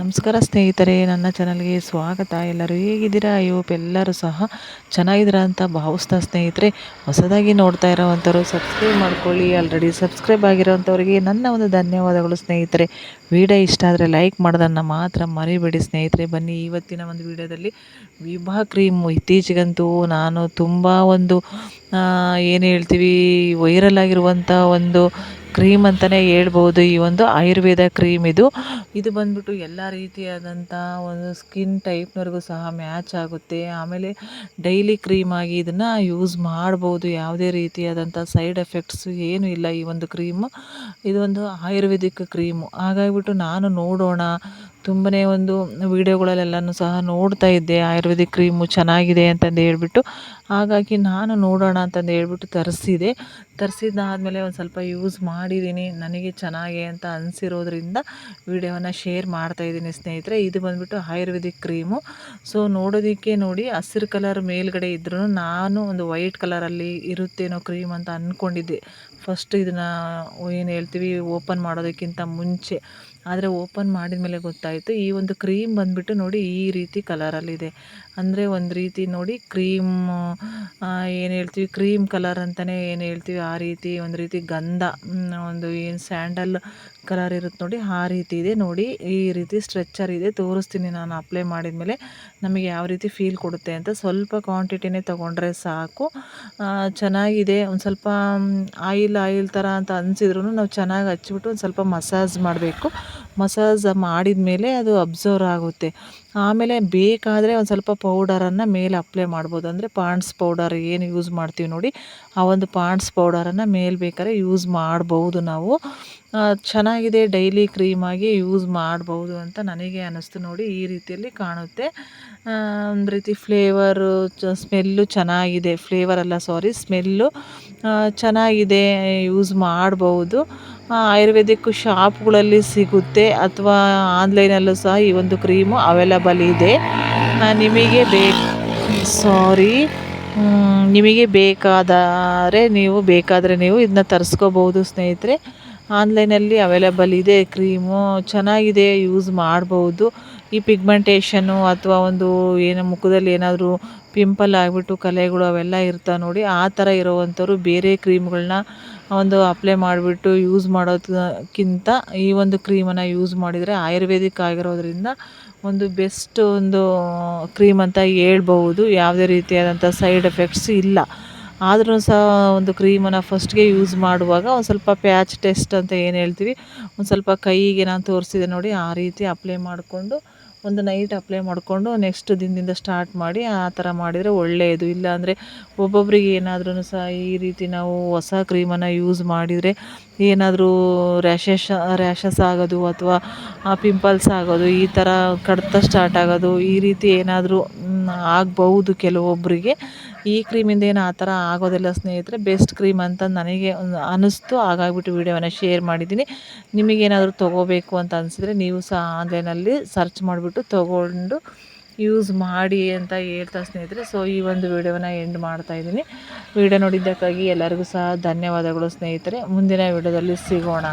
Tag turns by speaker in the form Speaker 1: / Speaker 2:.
Speaker 1: ನಮಸ್ಕಾರ ಸ್ನೇಹಿತರೆ, ನನ್ನ ಚಾನಲ್ಗೆ ಸ್ವಾಗತ. ಎಲ್ಲರೂ ಹೇಗಿದ್ದೀರಾ? ಅಯ್ಯೋ ಎಲ್ಲರೂ ಸಹ ಚೆನ್ನಾಗಿದ್ದೀರಾ ಅಂತ ಭಾವಿಸ್ತಾ ಸ್ನೇಹಿತರೆ, ಹೊಸದಾಗಿ ನೋಡ್ತಾ ಇರೋವಂಥವ್ರು ಸಬ್ಸ್ಕ್ರೈಬ್ ಮಾಡ್ಕೊಳ್ಳಿ. ಆಲ್ರೆಡಿ ಸಬ್ಸ್ಕ್ರೈಬ್ ಆಗಿರೋವಂಥವ್ರಿಗೆ ನನ್ನ ಒಂದು ಧನ್ಯವಾದಗಳು ಸ್ನೇಹಿತರೆ. ವಿಡಿಯೋ ಇಷ್ಟ ಆದರೆ ಲೈಕ್ ಮಾಡೋದನ್ನು ಮಾತ್ರ ಮರಿಬೇಡಿ ಸ್ನೇಹಿತರೆ. ಬನ್ನಿ, ಇವತ್ತಿನ ಒಂದು ವಿಡಿಯೋದಲ್ಲಿ ವಿಭಾ ಕ್ರೀಮ್ ಇತ್ತೀಚೆಗಂತೂ ನಾನು ತುಂಬ ಒಂದು ಏನು ಹೇಳ್ತೀವಿ ವೈರಲ್ ಆಗಿರುವಂಥ ಒಂದು ಕ್ರೀಮ್ ಅಂತಲೇ ಹೇಳ್ಬೋದು. ಈ ಒಂದು ಆಯುರ್ವೇದ ಕ್ರೀಮ್ ಇದು. ಇದು ಬಂದ್ಬಿಟ್ಟು ಎಲ್ಲ ರೀತಿಯಾದಂಥ ಒಂದು ಸ್ಕಿನ್ ಟೈಪ್ನವ್ರಿಗೂ ಸಹ ಮ್ಯಾಚ್ ಆಗುತ್ತೆ. ಆಮೇಲೆ ಡೈಲಿ ಕ್ರೀಮ್ ಆಗಿ ಇದನ್ನು ಯೂಸ್ ಮಾಡ್ಬೋದು. ಯಾವುದೇ ರೀತಿಯಾದಂಥ ಸೈಡ್ ಎಫೆಕ್ಟ್ಸ್ ಏನೂ ಇಲ್ಲ ಈ ಒಂದು ಕ್ರೀಮು. ಇದೊಂದು ಆಯುರ್ವೇದಿಕ್ ಕ್ರೀಮು. ಹಾಗಾಗಿಬಿಟ್ಟು ನಾನು ನೋಡೋಣ. ತುಂಬನೇ ಒಂದು ವೀಡಿಯೋಗಳಲ್ಲೆಲ್ಲನೂ ಸಹ ನೋಡ್ತಾ ಇದ್ದೆ. ಆಯುರ್ವೇದಿಕ್ ಕ್ರೀಮು ಚೆನ್ನಾಗಿದೆ ಅಂತಂದು ಹೇಳ್ಬಿಟ್ಟು ಹಾಗಾಗಿ ನಾನು ನೋಡೋಣ ಅಂತಂದು ಹೇಳ್ಬಿಟ್ಟು ತರಿಸಿದೆ. ತರಿಸಿದ್ದಾದ್ಮೇಲೆ ಒಂದು ಸ್ವಲ್ಪ ಯೂಸ್ ಮಾಡಿದ್ದೀನಿ ನನಗೆ ಚೆನ್ನಾಗೆ ಅಂತ ಅನಿಸಿರೋದ್ರಿಂದ ವಿಡಿಯೋವನ್ನು ಶೇರ್ ಮಾಡ್ತಾಯಿದ್ದೀನಿ ಸ್ನೇಹಿತರೆ. ಇದು ಬಂದುಬಿಟ್ಟು ಆಯುರ್ವೇದಿಕ್ ಕ್ರೀಮು. ಸೊ ನೋಡೋದಕ್ಕೆ ನೋಡಿ ಹಸಿರು ಕಲರ್ ಮೇಲ್ಗಡೆ ಇದ್ರೂ ನಾನು ಒಂದು ವೈಟ್ ಕಲರಲ್ಲಿ ಇರುತ್ತೇನೋ ಕ್ರೀಮ್ ಅಂತ ಅಂದ್ಕೊಂಡಿದ್ದೆ ಫಸ್ಟ್ ಇದನ್ನು ಏನು ಹೇಳ್ತೀವಿ ಓಪನ್ ಮಾಡೋದಕ್ಕಿಂತ ಮುಂಚೆ. ಆದರೆ ಓಪನ್ ಮಾಡಿದ ಮೇಲೆ ಗೊತ್ತಾಯಿತು, ಈ ಒಂದು ಕ್ರೀಮ್ ಬಂದುಬಿಟ್ಟು ನೋಡಿ ಈ ರೀತಿ ಕಲರಲ್ಲಿದೆ ಅಂದರೆ ಒಂದು ರೀತಿ ನೋಡಿ ಕ್ರೀಮ್ ಏನು ಹೇಳ್ತೀವಿ ಕ್ರೀಮ್ ಕಲರ್ ಅಂತಲೇ ಏನು ಹೇಳ್ತೀವಿ, ಆ ರೀತಿ, ಒಂದು ರೀತಿ ಗಂಧ ಒಂದು ಏನು ಸ್ಯಾಂಡಲ್ ಕಲರ್ ಇರುತ್ತೆ ನೋಡಿ, ಆ ರೀತಿ ಇದೆ. ನೋಡಿ, ಈ ರೀತಿ ಸ್ಟ್ರೆಚ್ಚರ್ ಇದೆ. ತೋರಿಸ್ತೀನಿ ನಾನು ಅಪ್ಲೈ ಮಾಡಿದ ಮೇಲೆ ನಮಗೆ ಯಾವ ರೀತಿ ಫೀಲ್ ಕೊಡುತ್ತೆ ಅಂತ. ಸ್ವಲ್ಪ ಕ್ವಾಂಟಿಟಿನೇ ತೊಗೊಂಡ್ರೆ ಸಾಕು. ಚೆನ್ನಾಗಿದೆ. ಒಂದು ಸ್ವಲ್ಪ ಆಯಿಲ್ ಆಯಿಲ್ ಥರ ಅಂತ ಅನಿಸಿದ್ರು ನಾವು ಚೆನ್ನಾಗಿ ಹಚ್ಬಿಟ್ಟು ಒಂದು ಸ್ವಲ್ಪ ಮಸಾಜ್ ಮಾಡಬೇಕು. ಮಸಾಜ್ ಮಾಡಿದ ಮೇಲೆ ಅದು ಅಬ್ಸರ್ವ್ ಆಗುತ್ತೆ. ಆಮೇಲೆ ಬೇಕಾದರೆ ಒಂದು ಸ್ವಲ್ಪ ಪೌಡರನ್ನು ಮೇಲೆ ಅಪ್ಲೈ ಮಾಡ್ಬೋದು. ಅಂದರೆ ಪಾಂಡ್ಸ್ ಪೌಡರ್ ಏನು ಯೂಸ್ ಮಾಡ್ತೀವಿ ನೋಡಿ, ಆ ಒಂದು ಪಾಂಡ್ಸ್ ಪೌಡರನ್ನು ಮೇಲೆ ಬೇಕಾದ್ರೆ ಯೂಸ್ ಮಾಡ್ಬೋದು ನಾವು. ಚೆನ್ನಾಗಿದೆ ಡೈಲಿ ಕ್ರೀಮಾಗಿ ಯೂಸ್ ಮಾಡ್ಬೋದು ಅಂತ ನನಗೆ ಅನ್ನಿಸ್ತು ನೋಡಿ, ಈ ರೀತಿಯಲ್ಲಿ ಕಾಣುತ್ತೆ. ಒಂದು ರೀತಿ ಫ್ಲೇವರು ಸ್ಮೆಲ್ಲು ಚೆನ್ನಾಗಿದೆ. ಫ್ಲೇವರ್ ಅಲ್ಲ ಸಾರಿ ಸ್ಮೆಲ್ಲು ಚೆನ್ನಾಗಿದೆ ಯೂಸ್ ಮಾಡ್ಬೋದು. ಆಯುರ್ವೇದಿಕ್ ಶಾಪ್ಗಳಲ್ಲಿ ಸಿಗುತ್ತೆ ಅಥವಾ ಆನ್ಲೈನಲ್ಲೂ ಸಹ ಈ ಒಂದು ಕ್ರೀಮು ಅವೈಲಬಲ್ ಇದೆ. ನಿಮಗೆ ಬೇಕು ಸಾರಿ ನಿಮಗೆ ಬೇಕಾದರೆ ನೀವು ಬೇಕಾದರೆ ನೀವು ಇದನ್ನ ತರಿಸ್ಕೋಬೋದು ಸ್ನೇಹಿತರೆ. ಆನ್ಲೈನಲ್ಲಿ ಅವೈಲಬಲ್ ಇದೆ ಕ್ರೀಮು, ಚೆನ್ನಾಗಿದೆ ಯೂಸ್ ಮಾಡ್ಬೋದು. ಈ ಪಿಗ್ಮೆಂಟೇಷನ್ನು ಅಥವಾ ಒಂದು ಏನು ಮುಖದಲ್ಲಿ ಏನಾದರೂ ಪಿಂಪಲ್ ಆಗಿಬಿಟ್ಟು ಕಲೆಗಳು ಅವೆಲ್ಲ ಇರ್ತಾವೆ ನೋಡಿ, ಆ ಥರ ಇರೋವಂಥವ್ರು ಬೇರೆ ಕ್ರೀಮ್ಗಳನ್ನ ಒಂದು ಅಪ್ಲೈ ಮಾಡಿಬಿಟ್ಟು ಯೂಸ್ ಮಾಡೋದಕ್ಕಿಂತ ಈ ಒಂದು ಕ್ರೀಮನ್ನು ಯೂಸ್ ಮಾಡಿದರೆ ಆಯುರ್ವೇದಿಕ್ ಆಗಿರೋದರಿಂದ ಒಂದು ಬೆಸ್ಟ್ ಒಂದು ಕ್ರೀಮ್ ಅಂತ ಹೇಳ್ಬಹುದು. ಯಾವುದೇ ರೀತಿಯಾದಂಥ ಸೈಡ್ ಎಫೆಕ್ಟ್ಸ್ ಇಲ್ಲ. ಆದರೂ ಸಹ ಒಂದು ಕ್ರೀಮನ್ನು ಫಸ್ಟ್ಗೆ ಯೂಸ್ ಮಾಡುವಾಗ ಒಂದು ಸ್ವಲ್ಪ ಪ್ಯಾಚ್ ಟೆಸ್ಟ್ ಅಂತ ಏನು ಹೇಳ್ತೀವಿ? ಒಂದು ಸ್ವಲ್ಪ ಕೈಗೆ ನಾನು ತೋರಿಸಿದೆ ನೋಡಿ, ಆ ರೀತಿ ಅಪ್ಲೈ ಮಾಡಿಕೊಂಡು ಒಂದು ನೈಟ್ ಅಪ್ಲೈ ಮಾಡಿಕೊಂಡು ನೆಕ್ಸ್ಟ್ ದಿನದಿಂದ ಸ್ಟಾರ್ಟ್ ಮಾಡಿ ಆ ಥರ ಮಾಡಿದರೆ ಒಳ್ಳೆಯದು ಇಲ್ಲಾಂದರೆ ಒಬ್ಬೊಬ್ಬರಿಗೆ ಏನಾದ್ರೂ ಸಹ ಈ ರೀತಿ ನಾವು ಹೊಸ ಕ್ರೀಮನ್ನು ಯೂಸ್ ಮಾಡಿದರೆ ಏನಾದರೂ ರ್ಯಾಷಸ್ ರ್ಯಾಷಸ್ ಆಗೋದು ಅಥವಾ ಪಿಂಪಲ್ಸ್ ಆಗೋದು, ಈ ಥರ ಕಡಿತ ಸ್ಟಾರ್ಟ್ ಆಗೋದು, ಈ ರೀತಿ ಏನಾದರೂ ಆಗಬಹುದು ಕೆಲವೊಬ್ಬರಿಗೆ ಈ ಕ್ರೀಮಿಂದ ಏನು ಆ ಥರ ಆಗೋದಿಲ್ಲ ಸ್ನೇಹಿತರೆ ಬೆಸ್ಟ್ ಕ್ರೀಮ್ ಅಂತ ನನಗೆ ಅನ್ನಿಸ್ತು ಹಾಗಾಗಿಬಿಟ್ಟು ವೀಡಿಯೋವನ್ನು ಶೇರ್ ಮಾಡಿದ್ದೀನಿ. ನಿಮಗೇನಾದರೂ ತೊಗೋಬೇಕು ಅಂತ ಅನಿಸಿದ್ರೆ ನೀವು ಸಹ ಆನ್ಲೈನಲ್ಲಿ ಸರ್ಚ್ ಮಾಡಿಬಿಟ್ಟು ತೊಗೊಂಡು ಯೂಸ್ ಮಾಡಿ ಅಂತ ಹೇಳ್ತಾ ಸ್ನೇಹಿತರೆ ಸೊ ಈ ಒಂದು ವಿಡಿಯೋನ ಎಂಡ್ ಮಾಡ್ತಾ ಇದ್ದೀನಿ. ವಿಡಿಯೋ ನೋಡಿದ್ದಕ್ಕಾಗಿ ಎಲ್ಲರಿಗೂ ಸಹ ಧನ್ಯವಾದಗಳು ಸ್ನೇಹಿತರೆ. ಮುಂದಿನ ವಿಡಿಯೋದಲ್ಲಿ ಸಿಗೋಣ.